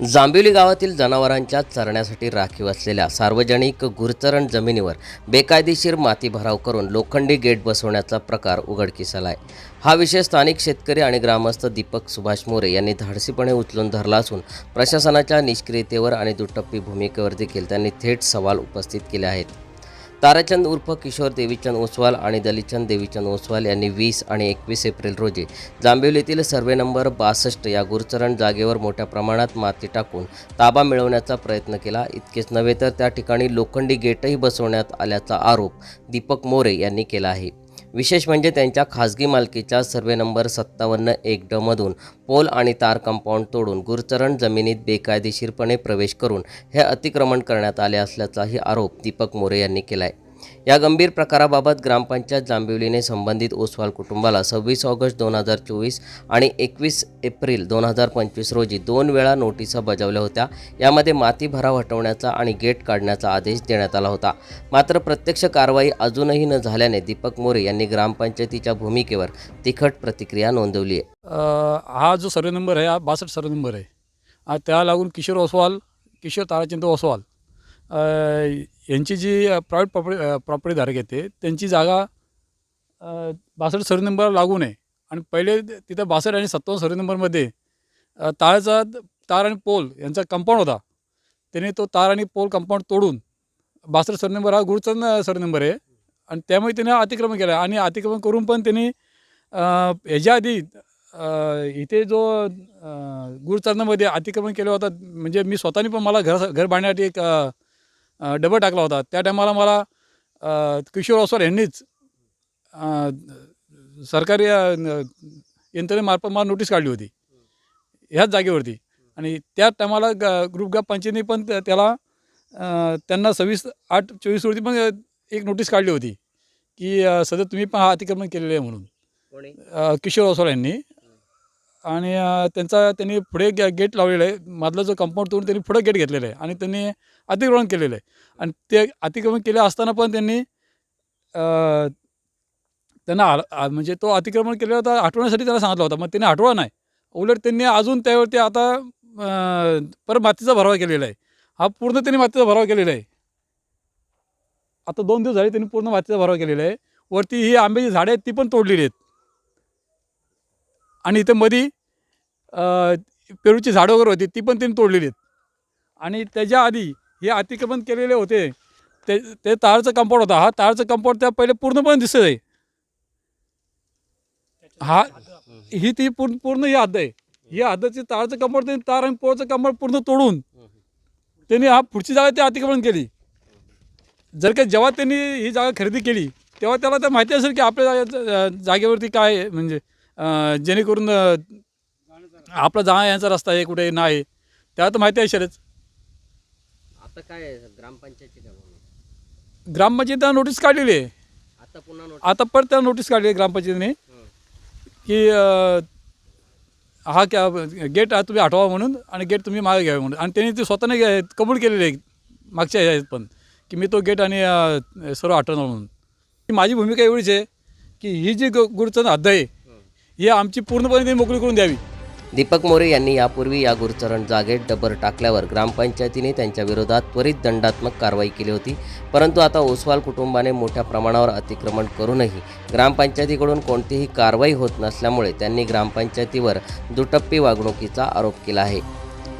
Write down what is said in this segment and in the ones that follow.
जांबिवली गावातील जनावरांच्या चरण्यासाठी राखीव असलेल्या सार्वजनिक गुरचरण जमिनीवर बेकायदेशीर माती भराव करून लोखंडी गेट बसवण्याचा प्रकार उघडकीस आला आहे हा विषय स्थानिक शेतकरी आणि ग्रामस्थ दीपक सुभाष मोरे यांनी धाडसीपणे उचलून धरला असून प्रशासनाच्या निष्क्रियतेवर आणि दुटप्पी भूमिकेवर देखील त्यांनी थेट सवाल उपस्थित केले आहेत. ताराचंद उर्फ किशोर देवीचंद ओसवाल आणि दलिचंद देवीचंद ओसवाल यांनी वीस आणि एकवीस एप्रिल रोजी जांभिवलीतील सर्वे नंबर बासष्ट या गुरचरण जागेवर मोठ्या प्रमाणात माती टाकून ताबा मिळवण्याचा प्रयत्न केला. इतकेच नव्हे तर त्या ठिकाणी लोखंडी गेटही बसवण्यात आल्याचा आरोप दीपक मोरे यांनी केला आहे. विशेष म्हणजे त्यांच्या खासगी मालकीच्या सर्वे नंबर सत्तावन्न एक डमधून पोल आणि तार कंपाऊंड तोडून गुरचरण जमिनीत बेकायदेशीरपणे प्रवेश करून हे अतिक्रमण करण्यात आले असल्याचाही आरोप दीपक मोरे यांनी केला आहे या गंभीर प्रकाराबाबत ग्रामपंचायत जांभिवलीने संबंधित ओसवाल कुटुंबाला सव्वीस ऑगस्ट दोन हजार चोवीस आणि एकवीस एप्रिल दोन हजार पंचवीस रोजी दोन वेळा नोटिसा बजावल्या होत्या. यामध्ये माती भराव हटवण्याचा आणि गेट काढण्याचा आदेश देण्यात आला होता. मात्र प्रत्यक्ष कारवाई अजूनही न झाल्याने दीपक मोरे यांनी ग्रामपंचायतीच्या भूमिकेवर तिखट प्रतिक्रिया नोंदवली आहे. हा जो सर्वे नंबर आहे हा बासष्ट सर्वे नंबर आहे. त्या लागून किशोर ओसवाल किशोर ताराचंद ओसवाल यांची जी प्रायव्हेट प्रॉपर्टी प्रॉपर्टी धारक येते त्यांची जागा बासष्ट सर्वे नंबर लागून आहे आणि पहिले तिथं बासष्ट आणि सत्तावन्न सर्वे नंबरमध्ये अ, तार आणि पोल यांचा कंपाऊंड होता. त्याने तो तार आणि पोल कंपाऊंड तोडून बासष्ट सर नंबर हा गुरुचंद सर नंबर आहे. आणि त्यामुळे त्याने अतिक्रमण केलं. आणि अतिक्रमण करून पण त्यांनी ह्याच्या आधी इथे जो अ, गुरुचरणामध्ये अतिक्रमण केलं होतं म्हणजे मी स्वतःने पण मला घर घर बांधण्यासाठी एक डबा टाकला होता. त्या टायमाला मला किशोर ओसवाल यांनीच सरकारी यंत्रणेमार्फत मला नोटीस काढली होती. ह्याच जागेवरती. आणि त्या टायमाला ग ग्रुप गा पंचायतीने पण त्या- त्याला त्यांना सव्वीस आठ चोवीस रोजी पण एक नोटीस काढली होती की सध्या तुम्ही पण हा अतिक्रमण केलेलं आहे म्हणून. किशोर ओसवाल यांनी. आणि त्यांचा त्यांनी पुढे गे गेट लावलेलं. आहे मधला जो कंपाऊंड तोडून त्यांनी पुढे गेट घेतलेलं आहे आणि त्यांनी अतिक्रमण केलेलं. आहे आणि ते अतिक्रमण केलं असताना पण त्यांनी त्यांना आ- म्हणजे तो अतिक्रमण केलेला होता हटवण्यासाठी त्याला सांगितलं होता. मग त्यांनी हटवा नाही. उलट त्यांनी अजून त्यावरती आता परत मातीचा भरावा केलेला आहे. हा पूर्ण त्यांनी मातीचा भरावा केलेला आहे. आता दोन दिवस झाले त्यांनी पूर्ण मातीचा भरावा केलेला आहे. वरती ही आंब्याची झाडे आहेत ती पण तोडलेली आहेत. आणि इथं मधी पेरूची झाडं वगैरे होती ती पण त्यांनी तोडलेली आहेत. आणि त्याच्या आधी हे अतिक्रमण केलेले होते. ते ते तारचं कंपाऊंड होता. हा तारचं कंपाऊंड त्या पहिले पूर्णपणे दिसत आहे. हा ही ती पूर्ण पूर्ण ही हद्द आहे. ही हद्दची तारचं कंपाऊंड त्यांनी तार आणि पोळचं कंपाऊंड पूर्ण तोडून त्यांनी हा पुढची जागा ते अतिक्रमण केली. जर का जेव्हा त्यांनी ही जागा खरेदी केली तेव्हा त्याला तर माहिती असेल की आपल्या जागेवरती काय आहे. म्हणजे जेणेकरून आपला जा यांचा रस्ता आहे कुठे नाही. त्याला तर माहिती असेलच आता काय ग्रामपंचायतची ग्रामपंचायतीनं नोटीस काढलेली आहे. आता पुन्हा आता परत त्या नोटीस काढली आहे ग्रामपंचायतीने. की अं, हा क्या गेट हा तुम्ही हटवा म्हणून आणि गेट तुम्ही मागे घ्यावे म्हणून. आणि त्यांनी ते स्वतःने घे- कबूल केलेले आहे. मागच्या ह्याच्यात पण. की मी तो गेट आणि अं, सर्व हटवणार म्हणून. ही माझी भूमिका एवढीच आहे की ही जी गु- गुरुचंद हद्द आहे ही. आमची पूर्णपणे त्यांनी मोकळी करून द्यावी. दीपक मोरे यांनी यापूर्वी या गुरुचरण जागेत डबर टाकल्यावर ग्रामपंचायतीने त्यांच्या विरोधात त्वरित दंडात्मक कारवाई केली होती. परंतु आता ओसवाल कुटुंबाने मोठ्या प्रमाणावर अतिक्रमण करूनही ग्रामपंचायतीकडून कोणतीही कारवाई होत नसल्यामुळे त्यांनी ग्रामपंचायतीवर दुटप्पी वागणुकीचा आरोप केला आहे.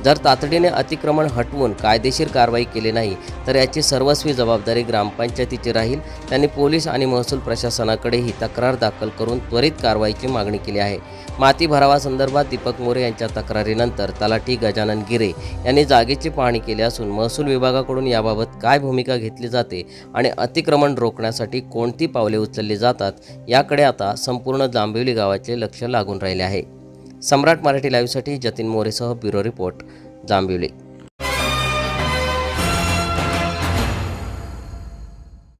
जर तातडीने अतिक्रमण हटवून कायदेशीर कारवाई केली नाही तर याची सर्वस्वी जबाबदारी ग्रामपंचायतीची राहील. त्यांनी पोलीस आणि महसूल प्रशासनाकडेही तक्रार दाखल करून त्वरित कारवाईची मागणी केली आहे. माती भरावासंदर्भात दीपक मोरे यांच्या तक्रारीनंतर तलाठी गजानन गिरे यांनी जागेची पाहणी केली असून महसूल विभागाकडून याबाबत काय भूमिका घेतली जाते आणि अतिक्रमण रोखण्यासाठी कोणती पावले उचलली जातात याकडे आता संपूर्ण जांभिवली गावाचे लक्ष लागून राहिले आहे. सम्राट मराठी लाईव्हसाठी जतीन मोरेसह ब्युरो रिपोर्ट जांबिवली.